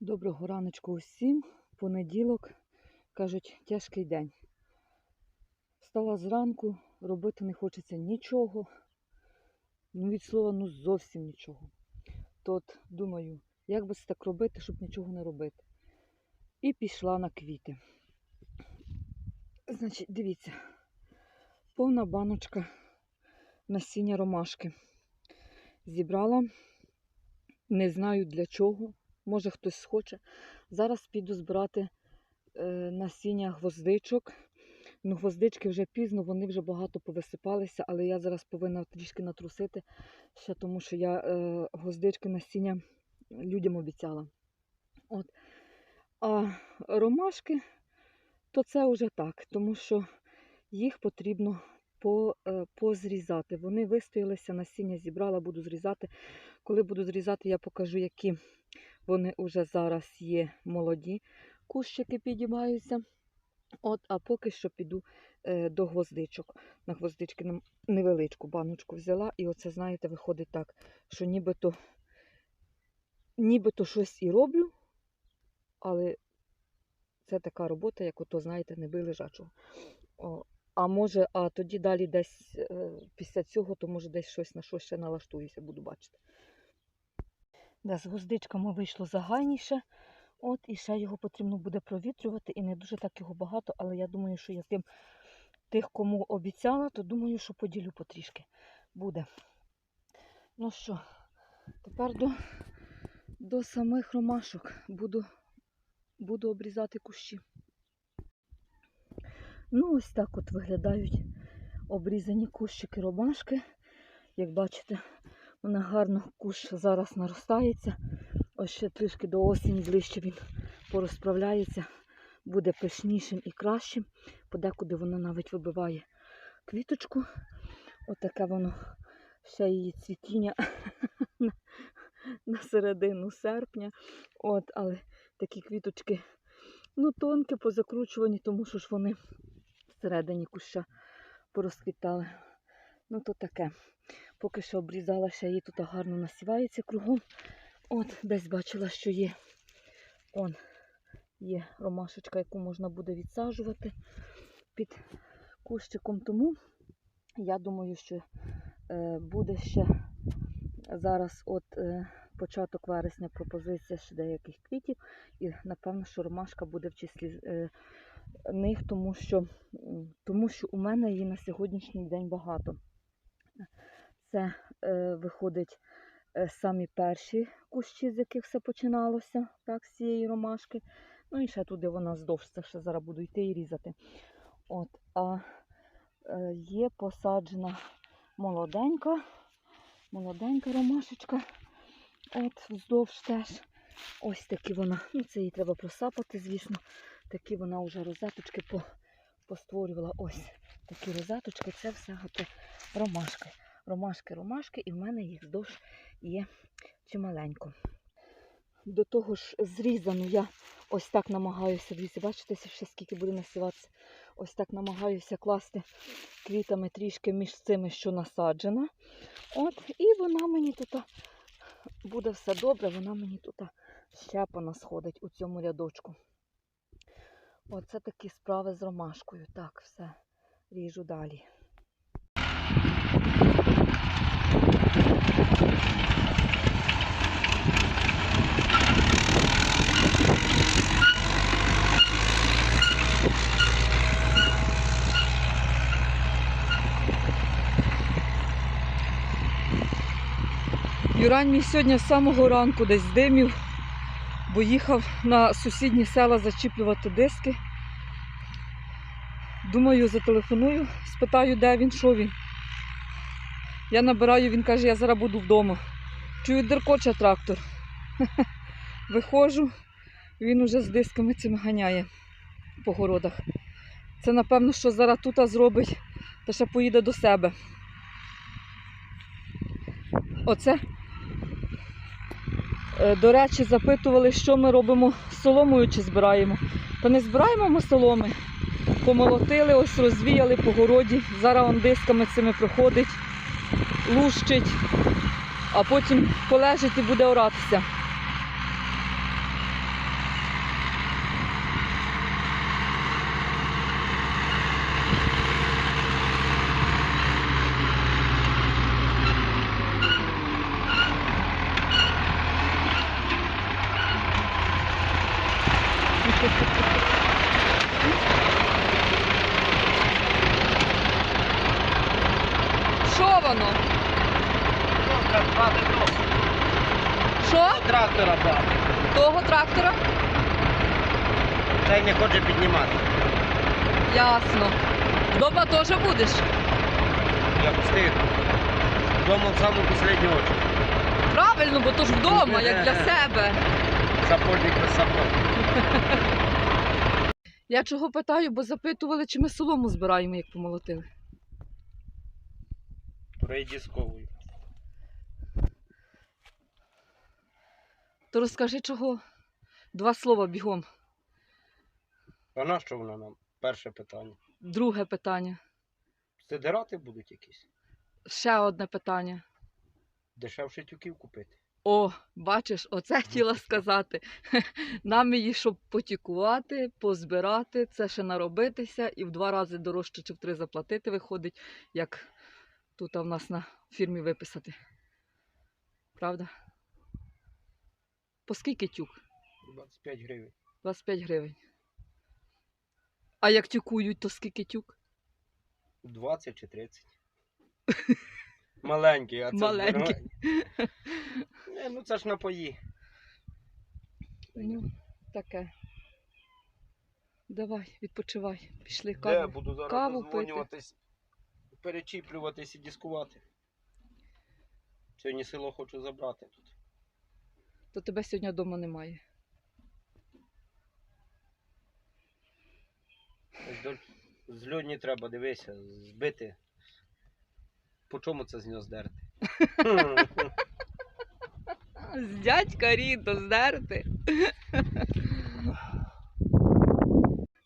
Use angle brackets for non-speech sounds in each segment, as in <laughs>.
Доброго раночку усім. Понеділок, кажуть, тяжкий день. Встала зранку, робити не хочеться нічого. Ну, від слова, ну зовсім нічого. То от думаю, як би це так робити, щоб нічого не робити. І пішла на квіти. Значить, дивіться, повна баночка насіння ромашки. Зібрала, не знаю для чого може хтось схоче. Зараз піду збирати е, насіння гвоздичок. Ну, гвоздички вже пізно, вони вже багато повисипалися, але я зараз повинна трішки натрусити, ще тому що я е, гвоздички насіння людям обіцяла. От. А ромашки, то це вже так, тому що їх потрібно по, е, позрізати. Вони вистоялися, насіння зібрала, буду зрізати. Коли буду зрізати, я покажу, які вони вже зараз є молоді, кущики підіймаються. От, а поки що піду е, до гвоздичок. На гвоздички невеличку баночку взяла, і оце, знаєте, виходить так, що нібито, нібито щось і роблю, але це така робота, як ото, знаєте, не бий лежачого. О, а може, а тоді далі десь е, після цього, то може десь щось на щось ще налаштуюся, буду бачити. Да, з гвоздичками вийшло загайніше. От, і ще його потрібно буде провітрювати. І не дуже так його багато, але я думаю, що я тим тих, кому обіцяла, то думаю, що поділю потрішки буде. Ну що, тепер до, до самих ромашок буду, буду обрізати кущі. Ну, ось так от виглядають обрізані кущики ромашки. Як бачите, вона гарно кущ зараз наростається. Ось ще трішки до осені ближче він порозправляється, буде пишнішим і кращим. Подекуди воно навіть вибиває квіточку. Отаке воно ще її цвітіння <laughs> на середину серпня. От, але такі квіточки ну, тонкі, позакручувані, тому що ж вони всередині куща порозквітали. Ну, то таке. Поки що обрізала, ще її тут гарно насівається кругом. От, десь бачила, що є. Он є ромашечка, яку можна буде відсаджувати під кущиком. Тому я думаю, що е, буде ще зараз от е, початок вересня пропозиція ще деяких квітів. І напевно, що ромашка буде в числі е, них, тому що, тому що у мене її на сьогоднішній день багато. Це е, виходить е, самі перші кущі, з яких все починалося, так, з цієї ромашки. Ну і ще туди вона здовж, це ще зараз буду йти і різати. От, а е, є посаджена молоденька, молоденька ромашечка. От, вздовж теж. Ось такі вона. Ну, це її треба просапати, звісно. Такі вона вже розеточки по, постворювала. Ось такі розеточки, це все ромашки. Ромашки, ромашки, і в мене їх вздовж є чималенько. До того ж, зрізану я ось так намагаюся, дивіться, бачите, ще скільки буде насіватися. Ось так намагаюся класти квітами трішки між цими, що насаджена. От, і вона мені тут буде все добре, вона мені тут щепана сходить у цьому рядочку. Оце такі справи з ромашкою. Так, все, ріжу далі. Юрань мій сьогодні з самого ранку десь димів, бо їхав на сусідні села зачіплювати диски. Думаю, зателефоную, спитаю, де він, що він. Я набираю, він каже, я зараз буду вдома. Чую, деркоче трактор. <laughs> Виходжу, він уже з дисками цими ганяє по городах. Це, напевно, що зараз тут зробить, та ще поїде до себе. Оце Е, До речі, запитували, що ми робимо з соломою чи збираємо. Та не збираємо ми соломи. Помолотили, ось розвіяли по городі. Зараз он дисками цими проходить, лущить, а потім полежить і буде оратися. Що воно? Що? Трактора брати. Трактора? Цей не хоче піднімати. Ясно. Дома теж будеш? Я встиг. Дома в саму последню очередь. Правильно, бо то ж вдома, як для себе. Сапожник без сапог. <laughs> Я чого питаю, бо запитували, чи ми солому збираємо, як помолотили. Передісковую. То розкажи чого. Два слова бігом. А на що вона нам? Перше питання. Друге питання. Сидирати будуть якісь? Ще одне питання. Дешевше тюків купити. О, бачиш, оце хотіла сказати. <laughs> Нам її, щоб потікувати, позбирати, це ще наробитися і в два рази дорожче чи в три заплатити виходить, як тут в нас на фірмі виписати. Правда? По скільки тюк? 25 гривень. 25 гривень. А як тюкують, то скільки тюк? 20 чи 30. <laughs> Маленький, а це Маленький. Не, ну це ж напої. Ну, таке. Давай, відпочивай. Пішли каву. буду зараз каву пити. перечіплюватись і дискувати. Сьогодні село хочу забрати тут. То тебе сьогодні вдома немає. Ось до... З льодні треба, дивися, збити. По чому це з нього здерти? З дядька Ріто здерти.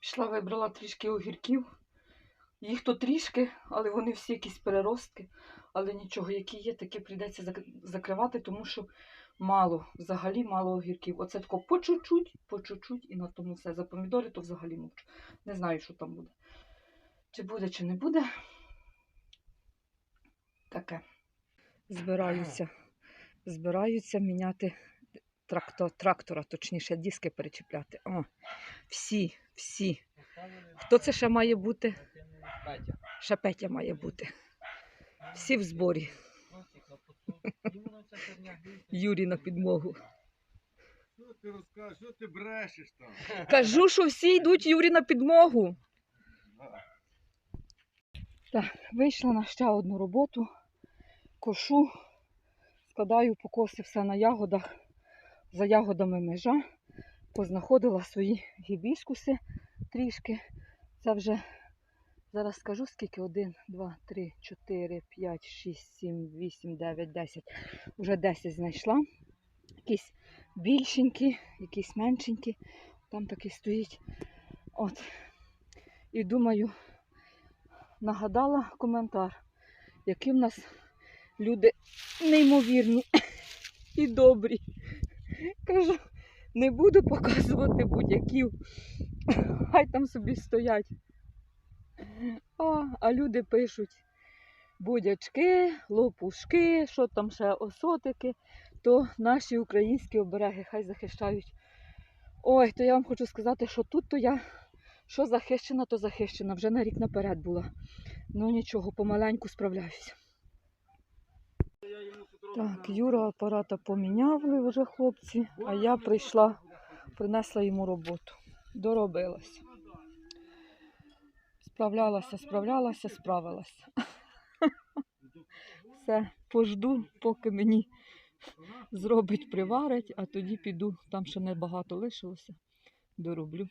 Пішла, вибрала трішки огірків. Їх то трішки, але вони всі якісь переростки. Але нічого, які є, такі прийдеться зак- закривати, тому що мало, взагалі мало огірків. Оце тако по чуть-чуть, по чуть-чуть і на тому все. За помідори то взагалі мовчу. Не знаю, що там буде. Чи буде, чи не буде. Таке. Збираюся. Збираються міняти трактор, трактора, точніше, диски перечіпляти. О, всі, всі. Хто це ще має бути? Ще Петя має бути. Всі в зборі. Юрій на підмогу. Що ти розкажеш, що ти брешеш там? Кажу, що всі йдуть Юрі на підмогу. Так, вийшла на ще одну роботу. Кошу, складаю покоси все на ягодах. За ягодами межа. Познаходила свої гібіскуси трішки. Це вже зараз скажу скільки. Один, два, три, чотири, п'ять, шість, сім, вісім, дев'ять, десять. Вже десять знайшла. Якісь більшенькі, якісь меншенькі. Там таки стоїть. От. І думаю, нагадала коментар, які в нас люди неймовірні і добрі. Кажу, не буду показувати будь-яків. Хай там собі стоять. А, а люди пишуть будячки, лопушки, що там ще осотики, то наші українські обереги хай захищають. Ой, то я вам хочу сказати, що тут то я що захищена, то захищена. Вже на рік наперед була. Ну нічого, помаленьку справляюся. Так, Юра апарата поміняли вже хлопці, а я прийшла, принесла йому роботу. Доробилася. Справлялася, справлялася, справилася. <laughs> Все, пожду, поки мені зробить, приварить, а тоді піду. Там ще небагато лишилося. Дороблю.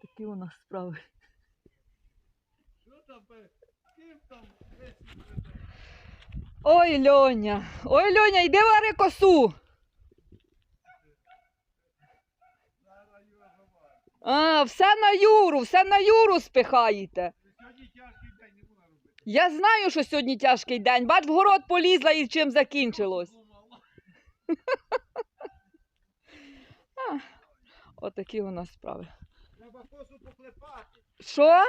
Такі у нас справи. Ой, Льоня! Ой, Льоня, йди вари косу! А, все на Юру, все на Юру спихаєте. Сьогодні тяжкий день не буду робити. Я знаю, що сьогодні тяжкий день. Бач, в город полізла і чим закінчилось. <laughs> А, Отакі у нас справи. Треба косу поклепати. Що?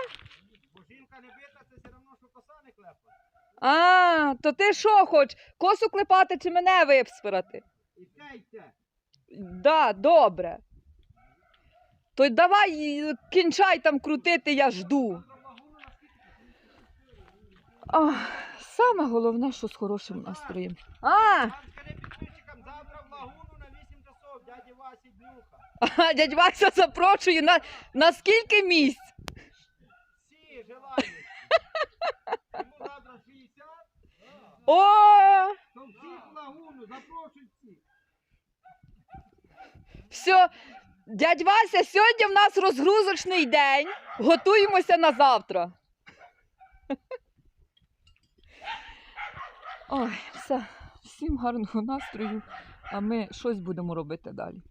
Бо жінка не бита, це все одно, що коса не клепа. А, то ти що хоч? Косу клепати чи мене випспирати? І те, і те. Да, добре. То давай е, кінчай там крутити, я жду. Ах, саме головне, що з хорошим настроєм. А, Скажи підписчикам, завтра в лагуну на 8 часов, дяді Васі днюха. а, дядь Вася запрошує на, на скільки місць? Всі 60, О! то всіх лагуну, запрошують всіх. Все, дядь Вася, сьогодні в нас розгрузочний день. Готуємося на завтра. Ой, все, всім гарного настрою, а ми щось будемо робити далі.